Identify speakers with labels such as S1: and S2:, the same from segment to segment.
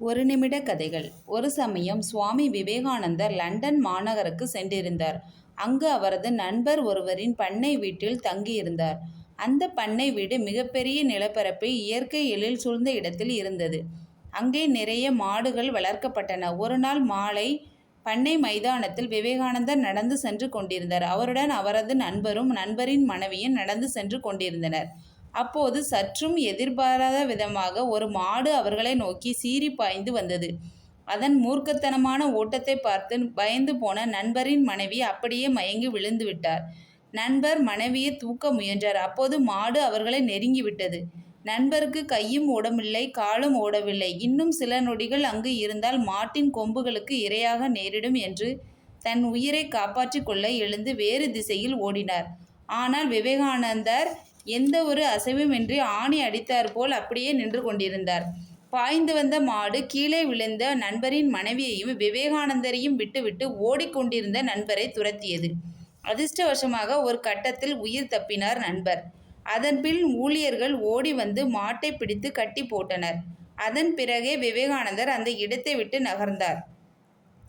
S1: ஒரு நிமிட கதைகள் ஒரு சமயம் சுவாமி விவேகானந்தர் லண்டன் மாநகருக்கு சென்றிருந்தார். அங்கு அவரது நண்பர் ஒருவரின் பண்ணை வீட்டில் தங்கியிருந்தார். அந்த பண்ணை வீடு மிகப்பெரிய நிலப்பரப்பை இயற்கை எழில் சூழ்ந்த இடத்தில் இருந்தது. அங்கே நிறைய மாடுகள் வளர்க்கப்பட்டன. ஒரு நாள் மாலை பண்ணை மைதானத்தில் விவேகானந்தர் நடந்து சென்று கொண்டிருந்தார். அவருடன் அவரது நண்பரும் நண்பரின் மனைவியும் நடந்து சென்று கொண்டிருந்தனர். அப்போது சற்றும் எதிர்பாராத விதமாக ஒரு மாடு அவர்களை நோக்கி சீறி பாய்ந்து வந்தது. அதன் மூர்க்கத்தனமான ஓட்டத்தை பார்த்து பயந்து போன நண்பரின் மனைவி அப்படியே மயங்கி விழுந்துவிட்டார். நண்பர் மனைவியை தூக்க முயன்றார். அப்போது மாடு அவர்களை நெருங்கிவிட்டது. நண்பருக்கு கையும் ஓடவில்லை காலும் ஓடவில்லை. இன்னும் சில நொடிகள் அங்கு இருந்தால் மாட்டின் கொம்புகளுக்கு இரையாக நேரிடும் என்று தன் உயிரை காப்பாற்றிக் கொள்ள எழுந்து வேறு திசையில் ஓடினார். ஆனால் விவேகானந்தர் எந்த ஒரு அசைவுமின்றி ஆணி அடித்தாற்போல் அப்படியே நின்று கொண்டிருந்தார். பாய்ந்து வந்த மாடு கீழே விழுந்த நண்பரின் மனைவியையும் விவேகானந்தரையும் விட்டுவிட்டு ஓடிக்கொண்டிருந்த நண்பரை துரத்தியது. அதிர்ஷ்டவசமாக ஒரு கட்டத்தில் உயிர் தப்பினார் நண்பர். அதன்பின் ஊழியர்கள் ஓடி வந்து மாட்டைப் பிடித்து கட்டி போட்டனர். அதன் பிறகே விவேகானந்தர் அந்த இடத்தை விட்டு நகர்ந்தார்.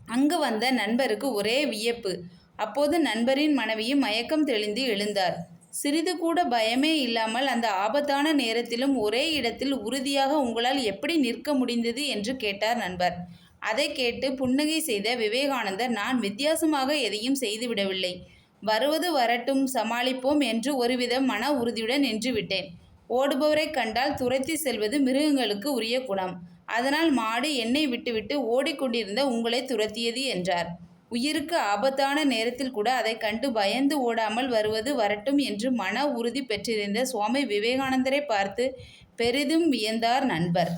S1: அங்கு வந்த நண்பருக்கு ஒரே வியப்பு. அப்போது நண்பரின் மனைவியும் மயக்கம் தெளிந்து எழுந்தார். சிறிது கூட பயமே இல்லாமல் அந்த ஆபத்தான நேரத்திலும் ஒரே இடத்தில் உறுதியாக உங்களால் எப்படி நிற்க முடிந்தது? என்று கேட்டார் நண்பர். அதைக் கேட்டு புன்னகை செய்த விவேகானந்தர் நான் வித்தியாசமாக எதையும் செய்துவிடவில்லை. வருவது வரட்டும் சமாளிப்போம் என்று ஒருவித மன உறுதியுடன் நின்றுவிட்டேன். ஓடுபவரைக் கண்டால் துரத்திச் செல்வது மிருகங்களுக்கு உரிய குணம். அதனால் மாடு என்னை விட்டுவிட்டு ஓடிக்கொண்டிருந்த உங்களை துரத்தியது என்றார். உயிருக்கு ஆபத்தான நேரத்தில் கூட அதைக் கண்டு பயந்து ஓடாமல் வருவது வரட்டும் என்று மன உறுதி பெற்றிருந்த சுவாமி விவேகானந்தரை பார்த்து பெரிதும் வியந்தார் நண்பர்.